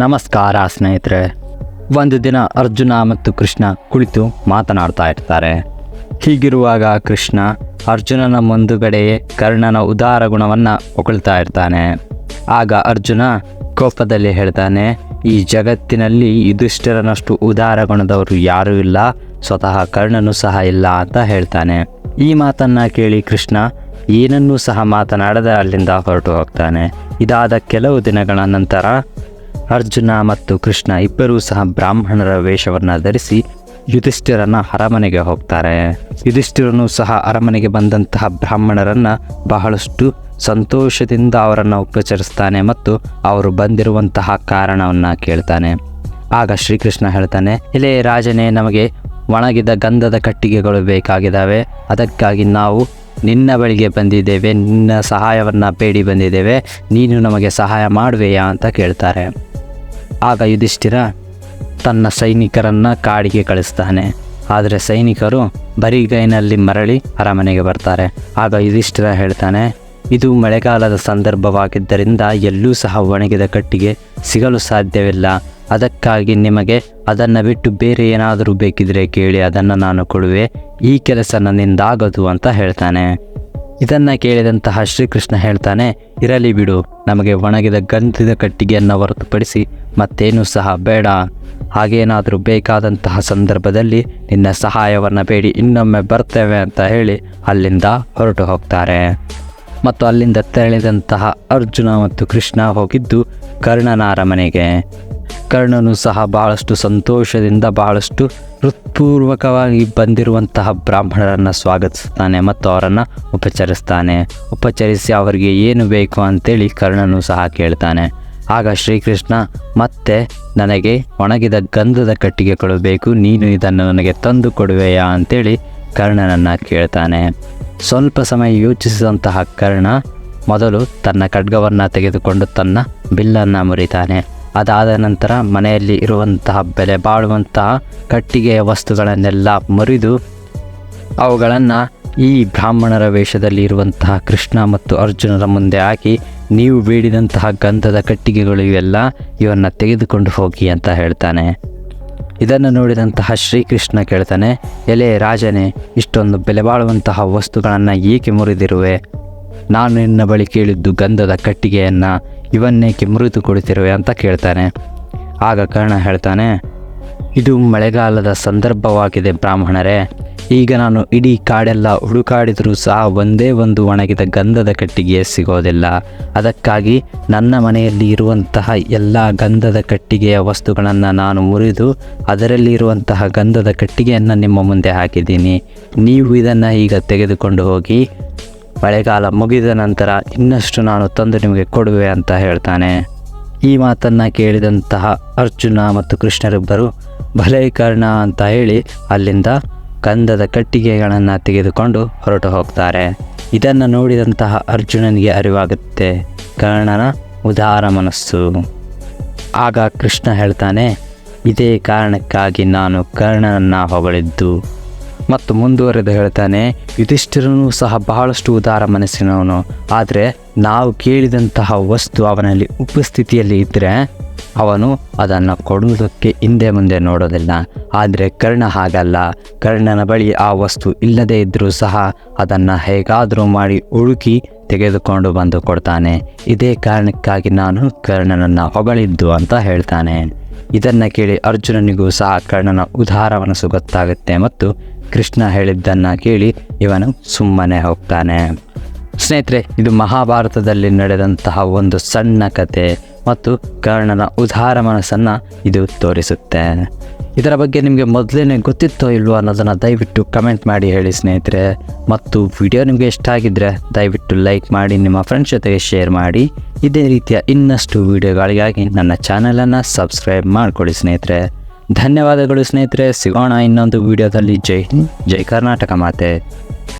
ನಮಸ್ಕಾರ ಸ್ನೇಹಿತರೆ. ಒಂದು ದಿನ ಅರ್ಜುನ ಮತ್ತು ಕೃಷ್ಣ ಕುಳಿತು ಮಾತನಾಡ್ತಾ ಇರ್ತಾರೆ. ಹೀಗಿರುವಾಗ ಕೃಷ್ಣ ಅರ್ಜುನನ ಮುಂದುಗಡೆಯೇ ಕರ್ಣನ ಉದಾರ ಗುಣವನ್ನು ಹೊಗಳ್ತಾ ಇರ್ತಾನೆ. ಆಗ ಅರ್ಜುನ ಕೋಪದಲ್ಲಿ ಹೇಳ್ತಾನೆ, ಈ ಜಗತ್ತಿನಲ್ಲಿ ಯುಧಿಷ್ಠಿರನಷ್ಟು ಉದಾರ ಗುಣದವರು ಯಾರೂ ಇಲ್ಲ, ಸ್ವತಃ ಕರ್ಣನು ಸಹ ಇಲ್ಲ ಅಂತ ಹೇಳ್ತಾನೆ. ಈ ಮಾತನ್ನ ಕೇಳಿ ಕೃಷ್ಣ ಏನನ್ನೂ ಸಹ ಮಾತನಾಡದೆ ಅಲ್ಲಿಂದ ಹೊರಟು ಹೋಗ್ತಾನೆ. ಇದಾದ ಕೆಲವು ದಿನಗಳ ನಂತರ ಅರ್ಜುನ ಮತ್ತು ಕೃಷ್ಣ ಇಬ್ಬರೂ ಸಹ ಬ್ರಾಹ್ಮಣರ ವೇಷವನ್ನು ಧರಿಸಿ ಯುಧಿಷ್ಠಿರನ ಅರಮನೆಗೆ ಹೋಗ್ತಾರೆ. ಯುಧಿಷ್ಠಿರನು ಸಹ ಅರಮನೆಗೆ ಬಂದಂತಹ ಬ್ರಾಹ್ಮಣರನ್ನ ಬಹಳಷ್ಟು ಸಂತೋಷದಿಂದ ಅವರನ್ನು ಉಪಚರಿಸ್ತಾನೆ ಮತ್ತು ಅವರು ಬಂದಿರುವಂತಹ ಕಾರಣವನ್ನು ಕೇಳ್ತಾನೆ. ಆಗ ಶ್ರೀಕೃಷ್ಣ ಹೇಳ್ತಾನೆ ಇಲೇ ರಾಜನೇ, ನಮಗೆ ಒಣಗಿದ ಗಂಧದ ಕಟ್ಟಿಗೆಗಳು ಬೇಕಾಗಿದ್ದಾವೆ. ಅದಕ್ಕಾಗಿ ನಾವು ನಿನ್ನ ಬಳಿಗೆ ಬಂದಿದ್ದೇವೆ. ನಿನ್ನ ಸಹಾಯವನ್ನು ಬೇಡಿ ಬಂದಿದ್ದೇವೆ. ನೀನು ನಮಗೆ ಸಹಾಯ ಮಾಡುವೆಯಾ? ಅಂತ ಕೇಳ್ತಾರೆ. ಆಗ ಯುಧಿಷ್ಠಿರ ತನ್ನ ಸೈನಿಕರನ್ನು ಕಾಡಿಗೆ ಕಳಿಸ್ತಾನೆ. ಆದರೆ ಸೈನಿಕರು ಬರಿಗೈನಲ್ಲಿ ಮರಳಿ ಅರಮನೆಗೆ ಬರ್ತಾರೆ. ಆಗ ಯುಧಿಷ್ಠಿರ ಹೇಳ್ತಾನೆ, ಇದು ಮಳೆಗಾಲದ ಸಂದರ್ಭವಾಗಿದ್ದರಿಂದ ಎಲ್ಲೂ ಸಹ ಒಣಗಿದ ಕಟ್ಟಿಗೆ ಸಿಗಲು ಸಾಧ್ಯವಿಲ್ಲ. ಅದಕ್ಕಾಗಿ ನಿಮಗೆ ಅದನ್ನು ಬಿಟ್ಟು ಬೇರೆ ಏನಾದರೂ ಬೇಕಿದ್ರೆ ಕೇಳಿ, ಅದನ್ನು ನಾನು ಕೊಡುವೆ. ಈ ಕೆಲಸ ನನ್ನಿಂದಾಗದು ಅಂತ ಹೇಳ್ತಾನೆ. ಇದನ್ನು ಕೇಳಿದಂತಹ ಶ್ರೀಕೃಷ್ಣ ಹೇಳ್ತಾನೆ, ಇರಲಿ ಬಿಡು, ನಮಗೆ ಒಣಗಿದ ಗಂಧದ ಕಟ್ಟಿಗೆಯನ್ನು ಹೊರತುಪಡಿಸಿ ಮತ್ತೇನೂ ಸಹ ಬೇಡ. ಹಾಗೇನಾದರೂ ಬೇಕಾದಂತಹ ಸಂದರ್ಭದಲ್ಲಿ ನಿನ್ನ ಸಹಾಯವನ್ನು ಬೇಡಿ, ಇನ್ನೊಮ್ಮೆ ಬರ್ತೇವೆ ಅಂತ ಹೇಳಿ ಅಲ್ಲಿಂದ ಹೊರಟು ಹೋಗ್ತಾರೆ. ಮತ್ತು ಅಲ್ಲಿಂದ ತೆರಳಿದಂತಹ ಅರ್ಜುನ ಮತ್ತು ಕೃಷ್ಣ ಹೋಗಿದ್ದು ಕರ್ಣನ ಅರಮನೆಗೆ. ಕರ್ಣನು ಸಹ ಬಹಳಷ್ಟು ಸಂತೋಷದಿಂದ ಬಹಳಷ್ಟು ಹೃತ್ಪೂರ್ವಕವಾಗಿ ಬಂದಿರುವಂತಹ ಬ್ರಾಹ್ಮಣರನ್ನು ಸ್ವಾಗತಿಸ್ತಾನೆ ಮತ್ತು ಅವರನ್ನು ಉಪಚರಿಸ್ತಾನೆ. ಉಪಚರಿಸಿ ಅವರಿಗೆ ಏನು ಬೇಕು ಅಂತೇಳಿ ಕರ್ಣನು ಸಹ ಕೇಳ್ತಾನೆ. ಆಗ ಶ್ರೀಕೃಷ್ಣ, ಮತ್ತೆ ನನಗೆ ಒಣಗಿದ ಗಂಧದ ಕಟ್ಟಿಗೆಗಳು ಬೇಕು, ನೀನು ಇದನ್ನು ನನಗೆ ತಂದು ಕೊಡುವೆಯಾ? ಅಂತೇಳಿ ಕರ್ಣನನ್ನು ಕೇಳ್ತಾನೆ. ಸ್ವಲ್ಪ ಸಮಯ ಯೋಚಿಸಿದಂತಹ ಕರ್ಣ ಮೊದಲು ತನ್ನ ಖಡ್ಗವನ್ನು ತೆಗೆದುಕೊಂಡು ತನ್ನ ಬಿಲ್ಲನ್ನು ಮುರಿತಾನೆ. ಅದಾದ ನಂತರ ಮನೆಯಲ್ಲಿ ಇರುವಂತಹ ಬೆಲೆ ಬಾಳುವಂತಹ ಕಟ್ಟಿಗೆಯ ವಸ್ತುಗಳನ್ನೆಲ್ಲ ಮುರಿದು ಅವುಗಳನ್ನು ಈ ಬ್ರಾಹ್ಮಣರ ವೇಷದಲ್ಲಿ ಇರುವಂತಹ ಕೃಷ್ಣ ಮತ್ತು ಅರ್ಜುನರ ಮುಂದೆ ಹಾಕಿ, ನೀವು ಬೇಡಿದಂತಹ ಗಂಧದ ಕಟ್ಟಿಗೆಗಳು ಇವೆಲ್ಲ ಇವನ್ನು ತೆಗೆದುಕೊಂಡು ಹೋಗಿ ಅಂತ ಹೇಳ್ತಾನೆ. ಇದನ್ನು ನೋಡಿದಂತಹ ಶ್ರೀಕೃಷ್ಣ ಕೇಳ್ತಾನೆ, ಎಲೆ ರಾಜನೇ, ಇಷ್ಟೊಂದು ಬೆಲೆ ಬಾಳುವಂತಹ ವಸ್ತುಗಳನ್ನು ಏಕೆ ಮುರಿದಿರುವೆ? ನಾನು ನಿನ್ನ ಬಳಿ ಕೇಳಿದ್ದು ಗಂಧದ ಕಟ್ಟಿಗೆಯನ್ನು ಇವನ್ನೇಕೆ ಮುರಿದು ಕೊಡುತ್ತಿರುವೆ ಅಂತ ಕೇಳ್ತಾನೆ. ಆಗ ಕರ್ಣ ಹೇಳ್ತಾನೆ, ಇದು ಮಳೆಗಾಲದ ಸಂದರ್ಭವಾಗಿದೆ ಬ್ರಾಹ್ಮಣರೇ. ಈಗ ನಾನು ಇಡೀ ಕಾಡೆಲ್ಲ ಹುಡುಕಾಡಿದರೂ ಸಹ ಒಂದೇ ಒಂದು ಒಣಗಿದ ಗಂಧದ ಕಟ್ಟಿಗೆ ಸಿಗೋದಿಲ್ಲ. ಅದಕ್ಕಾಗಿ ನನ್ನ ಮನೆಯಲ್ಲಿ ಇರುವಂತಹ ಎಲ್ಲ ಗಂಧದ ಕಟ್ಟಿಗೆಯ ವಸ್ತುಗಳನ್ನು ನಾನು ಮುರಿದು ಅದರಲ್ಲಿ ಇರುವಂತಹ ಗಂಧದ ಕಟ್ಟಿಗೆಯನ್ನು ನಿಮ್ಮ ಮುಂದೆ ಹಾಕಿದ್ದೀನಿ. ನೀವು ಇದನ್ನು ಈಗ ತೆಗೆದುಕೊಂಡು ಹೋಗಿ ಮಳೆಗಾಲ ಮುಗಿದ ನಂತರ ಇನ್ನಷ್ಟು ನಾನು ತಂದು ನಿಮಗೆ ಕೊಡುವೆ ಅಂತ ಹೇಳ್ತಾನೆ. ಈ ಮಾತನ್ನು ಕೇಳಿದಂತಹ ಅರ್ಜುನ ಮತ್ತು ಕೃಷ್ಣರಿಬ್ಬರು, ಭಲೇ ಕರ್ಣ ಅಂತ ಹೇಳಿ ಅಲ್ಲಿಂದ ಕಂದದ ಕಟ್ಟಿಗೆಗಳನ್ನು ತೆಗೆದುಕೊಂಡು ಹೊರಟು ಹೋಗ್ತಾರೆ. ಇದನ್ನು ನೋಡಿದಂತಹ ಅರ್ಜುನನಿಗೆ ಅರಿವಾಗುತ್ತೆ. ಕರ್ಣನ ಉದಾರ ಮನಸ್ಸು. ಆಗ ಕೃಷ್ಣ ಹೇಳ್ತಾನೆ, ಇದೇ ಕಾರಣಕ್ಕಾಗಿ ನಾನು ಕರ್ಣನನ್ನು ಹೊಗಳಿದ್ದು. ಮತ್ತು ಮುಂದುವರೆದು ಹೇಳ್ತಾನೆ, ಯುಧಿಷ್ಠಿರನು ಸಹ ಬಹಳಷ್ಟು ಉದಾರ ಮನಸ್ಸಿನವನು. ಆದರೆ ನಾವು ಕೇಳಿದಂತಹ ವಸ್ತು ಅವನಲ್ಲಿ ಉಪಸ್ಥಿತಿಯಲ್ಲಿ ಇದ್ದರೆ ಅವನು ಅದನ್ನು ಕೊಡುವುದಕ್ಕೆ ಹಿಂದೆ ಮುಂದೆ ನೋಡೋದಿಲ್ಲ. ಆದರೆ ಕರ್ಣ ಹಾಗಲ್ಲ. ಕರ್ಣನ ಬಳಿ ಆ ವಸ್ತು ಇಲ್ಲದೇ ಇದ್ದರೂ ಸಹ ಅದನ್ನು ಹೇಗಾದರೂ ಮಾಡಿ ಹುಡುಕಿ ತೆಗೆದುಕೊಂಡು ಬಂದು ಕೊಡ್ತಾನೆ. ಇದೇ ಕಾರಣಕ್ಕಾಗಿ ನಾನು ಕರ್ಣನನ್ನು ಹೊಗಳಿದ್ದು ಅಂತ ಹೇಳ್ತಾನೆ. ಇದನ್ನು ಕೇಳಿ ಅರ್ಜುನನಿಗೂ ಸಹ ಕರ್ಣನ ಉದಾರ ಮನಸ್ಸು ಗೊತ್ತಾಗುತ್ತೆ ಮತ್ತು ಕೃಷ್ಣ ಹೇಳಿದ್ದನ್ನು ಕೇಳಿ ಇವನು ಸುಮ್ಮನೆ ಹೋಗ್ತಾನೆ. ಸ್ನೇಹಿತರೆ, ಇದು ಮಹಾಭಾರತದಲ್ಲಿ ನಡೆದಂತಹ ಒಂದು ಸಣ್ಣ ಕತೆ ಮತ್ತು ಕರ್ಣನ ಉದಾರ ಮನಸ್ಸನ್ನು ಇದು ತೋರಿಸುತ್ತೆ. ಇದರ ಬಗ್ಗೆ ನಿಮಗೆ ಮೊದಲೇ ಗೊತ್ತಿತ್ತೋ ಇಲ್ವೋ ಅನ್ನೋದನ್ನು ದಯವಿಟ್ಟು ಕಮೆಂಟ್ ಮಾಡಿ ಹೇಳಿ ಸ್ನೇಹಿತರೆ. ಮತ್ತು ವಿಡಿಯೋ ನಿಮಗೆ ಇಷ್ಟ ಆಗಿದ್ದರೆ ದಯವಿಟ್ಟು ಲೈಕ್ ಮಾಡಿ, ನಿಮ್ಮ ಫ್ರೆಂಡ್ಸ್ ಜೊತೆಗೆ ಶೇರ್ ಮಾಡಿ. ಇದೇ ರೀತಿಯ ಇನ್ನಷ್ಟು ವಿಡಿಯೋಗಳಿಗಾಗಿ ನನ್ನ ಚಾನಲನ್ನು ಸಬ್ಸ್ಕ್ರೈಬ್ ಮಾಡಿಕೊಳ್ಳಿ ಸ್ನೇಹಿತರೆ. ಧನ್ಯವಾದಗಳು ಸ್ನೇಹಿತರೆ. ಸಿಗೋಣ ಇನ್ನೊಂದು ವಿಡಿಯೋದಲ್ಲಿ. ಜೈ ಹಿಂದ್ ಜೈ ಕರ್ನಾಟಕ ಮಾತೆ.